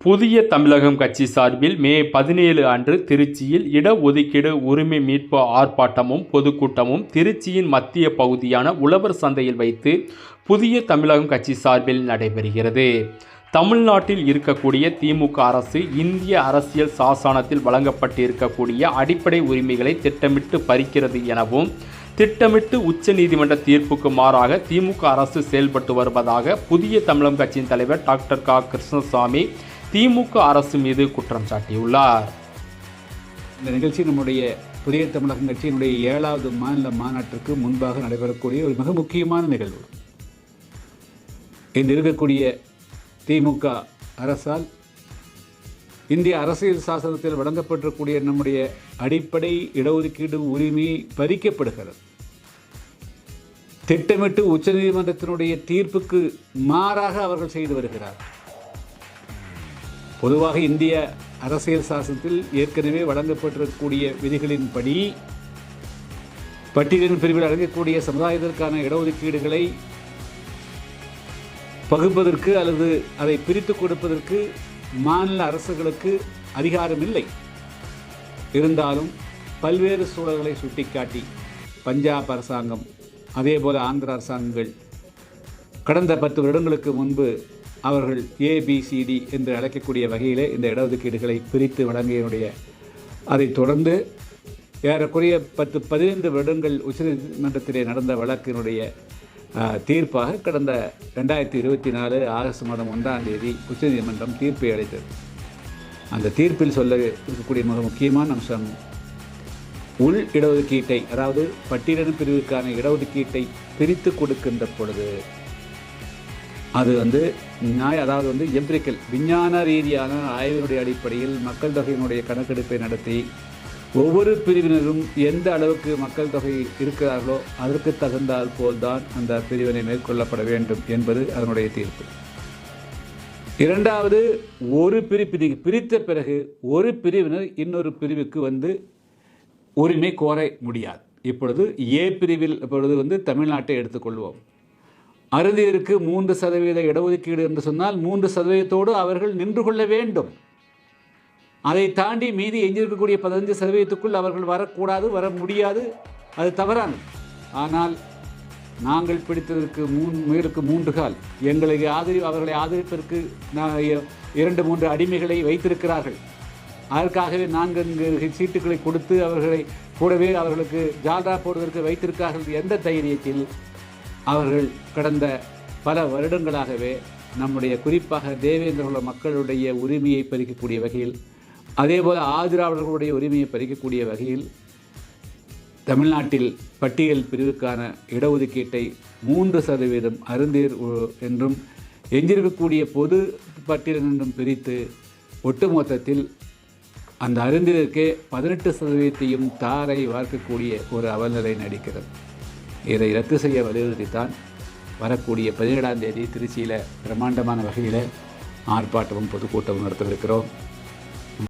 புதிய தமிழகம் கட்சி சார்பில் மே பதினேழு அன்று திருச்சியில் இடஒதுக்கீடு உரிமை மீட்பு ஆர்ப்பாட்டமும் பொதுக்கூட்டமும் திருச்சியின் மத்திய பகுதியான உழவர் சந்தையில் வைத்து புதிய தமிழகம் கட்சி சார்பில் நடைபெறுகிறது. தமிழ்நாட்டில் இருக்கக்கூடிய திமுக அரசு இந்திய அரசியல் சாசனத்தில் வழங்கப்பட்டிருக்கக்கூடிய அடிப்படை உரிமைகளை திட்டமிட்டு பறிக்கிறது எனவும் திட்டமிட்டு உச்ச நீதிமன்ற தீர்ப்புக்கு மாறாக திமுக அரசு செயல்பட்டு வருவதாக புதிய தமிழகம் கட்சியின் தலைவர் டாக்டர் க. கிருஷ்ணசாமி திமுக அரசு மீது குற்றம் சாட்டியுள்ளார். இந்த நிகழ்ச்சி நம்முடைய புதிய தமிழகம் கட்சியினுடைய ஏழாவது மாநில மாநாட்டிற்கு முன்பாக நடைபெறக்கூடிய ஒரு மிக முக்கியமான நிகழ்வு. இன்று இருக்கக்கூடிய திமுக அரசால் இந்திய அரசியல் சாசனத்தில் வழங்கப்பட்டிருக்கூடிய நம்முடைய அடிப்படை இடஒதுக்கீடு உரிமை பறிக்கப்படுகிறது. திட்டமிட்டு உச்சநீதிமன்றத்தினுடைய தீர்ப்புக்கு மாறாக அவர்கள் செய்து வருகிறார் பொதுவாக இந்திய அரசியல் சாசனத்தில் ஏற்கனவே வழங்கப்பட்டிருக்கக்கூடிய விதிகளின்படி பட்டியலின் பிரிவில் அடங்கக்கூடிய சமுதாயத்திற்கான இடஒதுக்கீடுகளை பகுப்பதற்கு அல்லது அதை பிரித்து கொடுப்பதற்கு மாநில அரசுகளுக்கு அதிகாரம் இல்லை இருந்தாலும் பல்வேறு சூழல்களை சுட்டிக்காட்டி பஞ்சாப் அரசாங்கம் அதேபோல ஆந்திர அரசாங்கங்கள் கடந்த பத்து வருடங்களுக்கு முன்பு அவர்கள் ஏபிசிடி என்று அழைக்கக்கூடிய வகையிலே இந்த இடஒதுக்கீடுகளை பிரித்து வழங்கியனுடைய. அதைத் தொடர்ந்து ஏறக்குறைய பத்து பதினைந்து வருடங்கள் உச்சநீதிமன்றத்திலே நடந்த வழக்கினுடைய தீர்ப்பாக கடந்த ரெண்டாயிரத்தி இருபத்தி நாலு ஆகஸ்ட் மாதம் ஒன்றாம் தேதி உச்சநீதிமன்றம் தீர்ப்பை அளித்தது. அந்த தீர்ப்பில் சொல்ல இருக்கக்கூடிய மிக முக்கியமான அம்சம் உள் இடஒதுக்கீட்டை அதாவது பட்டியலின பிரிவுக்கான இடஒதுக்கீட்டை பிரித்து கொடுக்கின்ற பொழுது அது வந்து நியாய அதாவது வந்து எம்பிரிக்கல் விஞ்ஞான ரீதியான ஆய்வினுடைய அடிப்படையில் மக்கள் தொகையினுடைய கணக்கெடுப்பை நடத்தி ஒவ்வொரு பிரிவினரும் எந்த அளவுக்கு மக்கள் தொகை இருக்கிறார்களோ அதற்கு தகுந்தால் போல்தான் அந்த பிரிவினை மேற்கொள்ளப்பட வேண்டும் என்பது அதனுடைய தீர்ப்பு. இரண்டாவது ஒரு பிரிப்பினை பிரித்த பிறகு ஒரு பிரிவினர் இன்னொரு பிரிவுக்கு வந்து உரிமை கோர முடியாது. இப்பொழுது ஏ பிரிவில் இப்பொழுது வந்து தமிழ்நாட்டை எடுத்துக்கொள்வோம். அறுதியருக்கு மூன்று சதவீத இடஒதுக்கீடு என்று சொன்னால் மூன்று சதவீதத்தோடு அவர்கள் நின்று கொள்ள வேண்டும். அதை தாண்டி மீதி எஞ்சிருக்கக்கூடிய பதினஞ்சு சதவீதத்துக்குள் அவர்கள் வரக்கூடாது வர முடியாது. அது தவறானது. ஆனால் நாங்கள் பிடித்ததற்கு மூணு முயலுக்கு மூன்று கால். எங்களை ஆதரி அவர்களை ஆதரிப்பதற்கு நான் இரண்டு மூன்று அடிமைகளை வைத்திருக்கிறார்கள். அதற்காகவே நான்கு சீட்டுகளை கொடுத்து அவர்களை கூடவே அவர்களுக்கு ஜால்ரா போடுவதற்கு வைத்திருக்கிறார்கள் எந்த தைரியத்தில் அவர்கள் கடந்த பல வருடங்களாகவே நம்முடைய குறிப்பாக தேவேந்திரகுல மக்களுடைய உரிமையை பறிக்கக்கூடிய வகையில் அதேபோல் ஆதிராவிடர்களுடைய உரிமையை பறிக்கக்கூடிய வகையில் தமிழ்நாட்டில் பட்டியல் பிரிவுக்கான இடஒதுக்கீட்டை மூன்று சதவீதம் அருந்தீர் என்றும் எஞ்சிருக்கக்கூடிய பொது பட்டியல் என்றும் பிரித்து ஒட்டுமொத்தத்தில் அந்த அருந்தினருக்கே பதினெட்டு சதவீதத்தையும் தாரை வார்க்கக்கூடிய ஒரு அவல்நிலை நடிக்கிறது. இதை ரத்து செய்ய வலியுறுத்தித்தான் வரக்கூடிய பதினேழாம் தேதி திருச்சியில் பிரம்மாண்டமான வகையில் ஆர்ப்பாட்டமும் பொதுக்கூட்டமும் நடத்தவிருக்கிறோம்.